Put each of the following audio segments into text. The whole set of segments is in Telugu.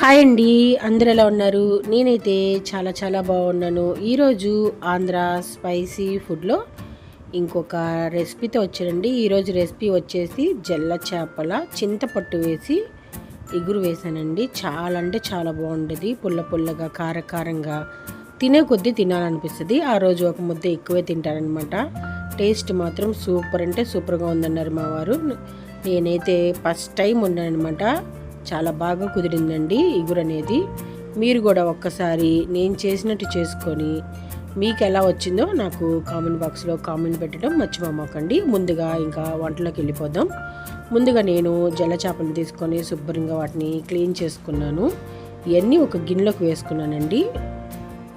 హాయ్ అండి అందరు ఎలా ఉన్నారు? నేనైతే చాలా చాలా బాగున్నాను. ఈరోజు ఆంధ్ర స్పైసీ ఫుడ్లో ఇంకొక రెసిపీతో వచ్చానండి. ఈరోజు రెసిపీ వచ్చేసి జల్ల చేపల చింతపట్టు వేసి ఇగురు వేసానండి. చాలా అంటే చాలా బాగుంటుంది. పుల్ల పుల్లగా కారకారంగా తినే కొద్దీ తినాలనిపిస్తుంది. ఆ రోజు ఒక ముద్ద ఎక్కువే తింటారనమాట టేస్ట్ మాత్రం సూపర్ అంటే సూపర్గా ఉందన్నారు మా వారు. నేనైతే ఫస్ట్ టైం ఉన్నానమాట చాలా బాగా కుదిరిందండి ఇగురు అనేది. మీరు కూడా ఒక్కసారి నేను చేసినట్టు చేసుకొని మీకు ఎలా వచ్చిందో నాకు కామెంట్ బాక్స్లో కామెంట్ పెట్టడం మర్చిపోమాకండి. ముందుగా ఇంకా వంటలోకి వెళ్ళిపోదాం. ముందుగా నేను జల చేపలు తీసుకొని శుభ్రంగా వాటిని క్లీన్ చేసుకున్నాను. ఇవన్నీ ఒక గిన్నెలోకి వేసుకున్నానండి.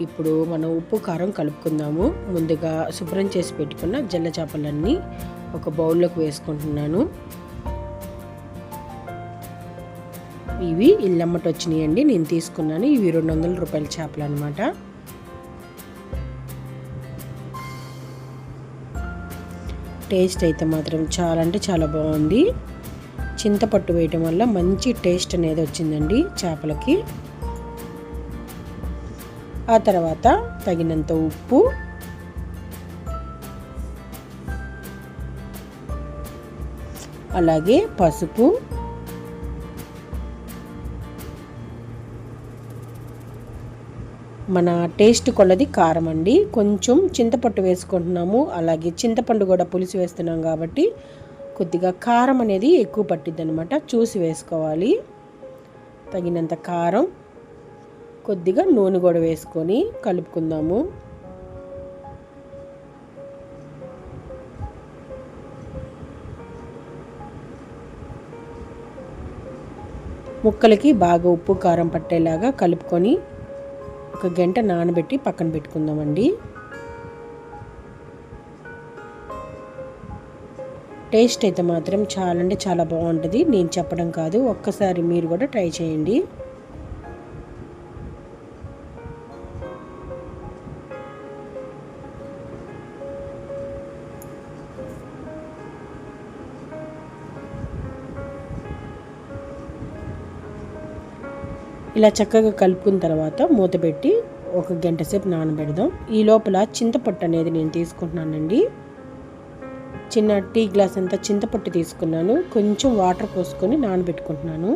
ఇప్పుడు మనం ఉప్పు కారం కలుపుకుందాము. ముందుగా శుభ్రం చేసి పెట్టుకున్న జల్ల చేపలన్నీ ఒక బౌల్లోకి వేసుకుంటున్నాను. ఇవి ఇల్లమ్మట వచ్చినాయండి నేను తీసుకున్నాను. ఇవి రెండు వందల రూపాయల చేపలు అనమాట టేస్ట్ అయితే మాత్రం చాలా అంటే చాలా బాగుంది. చింతపట్టు వేయటం వల్ల మంచి టేస్ట్ అనేది వచ్చిందండి చేపలకి. ఆ తర్వాత తగినంత ఉప్పు. అలాగే పసుపు. మన టేస్ట్ కొలది కారం అండి. కొంచెం చింతపట్టు వేసుకుంటున్నాము. అలాగే చింతపండు కూడా పులుసు వేస్తున్నాం కాబట్టి కొద్దిగా కారం అనేది ఎక్కువ పట్టిద్ది అనమాట చూసి వేసుకోవాలి. తగినంత కారం కొద్దిగా నూనె కూడా వేసుకొని కలుపుకుందాము. ముక్కలకి బాగా ఉప్పు కారం పట్టేలాగా కలుపుకొని ఒక గంట నానబెట్టి పక్కన పెట్టుకుందామండి. టేస్ట్ అయితే మాత్రం చాలా అంటే చాలా బాగుంటుంది. నేను చెప్పడం కాదు ఒక్కసారి మీరు కూడా ట్రై చేయండి. ఇలా చక్కగా కలుపుకున్న తర్వాత మూత పెట్టి ఒక గంట సేపు నానబెడదాం. ఈ లోపల చింతపట్టు అనేది నేను తీసుకుంటున్నానండి. చిన్న టీ గ్లాస్ అంతా చింతపట్టు తీసుకున్నాను. కొంచెం వాటర్ పోసుకొని నానబెట్టుకుంటున్నాను.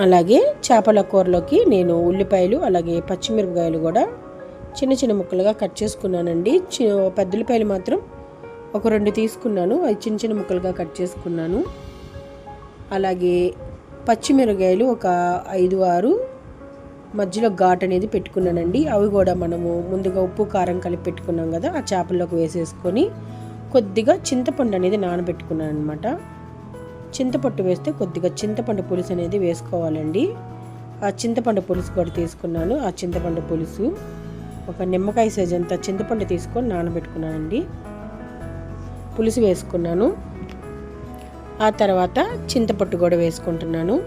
అలాగే చేపల కూరలోకి నేను ఉల్లిపాయలు అలాగే పచ్చిమిరపకాయలు కూడా చిన్న చిన్న ముక్కలుగా కట్ చేసుకున్నానండి. పెద్దలపాయలు మాత్రం ఒక రెండు తీసుకున్నాను. అవి చిన్న చిన్న ముక్కలుగా కట్ చేసుకున్నాను. అలాగే పచ్చిమిరకాయలు ఒక ఐదు ఆరు మధ్యలో ఘాట్ అనేది పెట్టుకున్నానండి. అవి కూడా మనము ముందుగా ఉప్పు కారం కలిపి పెట్టుకున్నాం కదా ఆ చేపల్లోకి వేసేసుకొని కొద్దిగా చింతపండు అనేది నానబెట్టుకున్నాను అనమాట చింతపట్టు వేస్తే కొద్దిగా చింతపండు పులుసు అనేది వేసుకోవాలండి. ఆ చింతపండు పులుసు కూడా తీసుకున్నాను. ఆ చింతపండు పులుసు ఒక నిమ్మకాయ సైజ్ అంతా చింతపండు తీసుకొని నానబెట్టుకున్నానండి. పులుసు వేసుకున్నాను. ఆ తర్వాత చింతపట్టు కూడా వేసుకుంటున్నాను.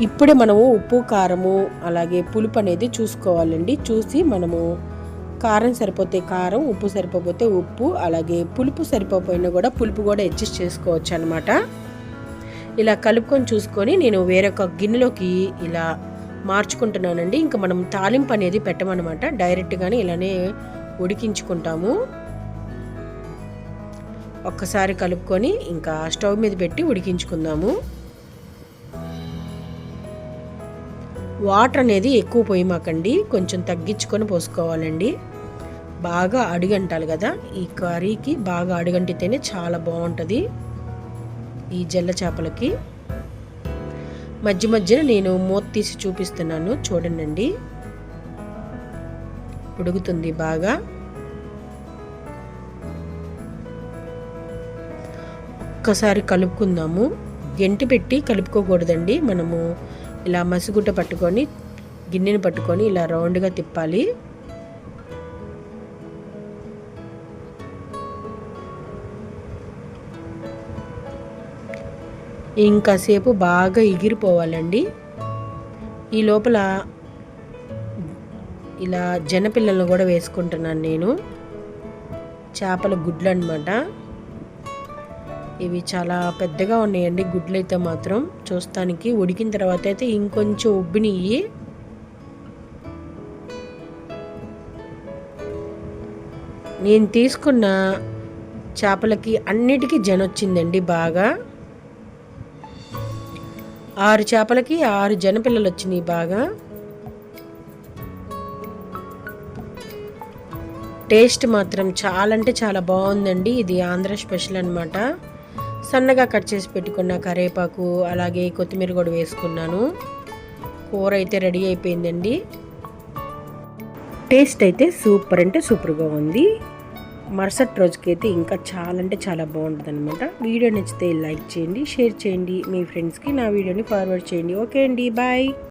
ఇప్పుడే మనము ఉప్పు కారము అలాగే పులుపు అనేది చూసుకోవాలండి. చూసి మనము కారం సరిపోతే కారం ఉప్పు సరిపోతే ఉప్పు అలాగే పులుపు సరిపోయినా కూడా పులుపు కూడా అడ్జస్ట్ చేసుకోవచ్చు అనమాట ఇలా కలుపుకొని చూసుకొని నేను వేరొక గిన్నెలోకి ఇలా మార్చుకుంటున్నానండి. ఇంకా మనం తాలింపు అనేది పెట్టమన్నమాట. డైరెక్ట్గానే ఇలానే ఉడికించుకుంటాము. ఒక్కసారి కలుపుకొని ఇంకా స్టవ్ మీద పెట్టి ఉడికించుకుందాము. వాటర్ అనేది ఎక్కువ పోయిమాకండి. కొంచెం తగ్గించుకొని పోసుకోవాలండి. బాగా అడుగంటాలి కదా? ఈ కర్రీకి బాగా అడుగంటితేనే చాలా బాగుంటుంది. ఈ జల్ల చేపలకి. మధ్య మధ్యన నేను మూత తీసి చూపిస్తున్నాను చూడండి ఉడుకుతుంది బాగా. ఒక్కసారి కలుపుకుందాము. గెంటి పెట్టి కలుపుకోకూడదండి. మనము ఇలా మసిగుడ్డ పట్టుకొని గిన్నెని పట్టుకొని ఇలా రౌండ్గా తిప్పాలి. ఇంకాసేపు బాగా ఎగిరిపోవాలండి. ఈ లోపల ఇలా జనపిల్లలను కూడా వేసుకుంటున్నాను నేను. చేపల గుడ్లు అనమాట ఇవి చాలా పెద్దగా ఉన్నాయండి గుడ్లు అయితే మాత్రం. చూస్తానికి ఉడికిన తర్వాత అయితే ఇంకొంచెం ఉబ్బినియ్యి. నేను తీసుకున్న చేపలకి అన్నిటికీ జన వచ్చిందండి బాగా. ఆరు చేపలకి ఆరు జనపిల్లలు వచ్చినాయి బాగా. టేస్ట్ మాత్రం చాలా అంటే చాలా బాగుందండి. ఇది ఆంధ్ర స్పెషల్ అనమాట సన్నగా కట్ చేసి పెట్టుకున్న కరేపాకు అలాగే కొత్తిమీర కూడా వేసుకున్నాను. కూర అయితే రెడీ అయిపోయిందండి. టేస్ట్ అయితే సూపర్ అంటే సూపర్గా ఉంది. మరుసటి రోజుకైతే ఇంకా చాలా అంటే చాలా బాగుంటుంది అనమాట వీడియో నచ్చితే లైక్ చేయండి షేర్ చేయండి మీ ఫ్రెండ్స్కి నా వీడియోని ఫార్వర్డ్ చేయండి. ఓకే అండి బాయ్.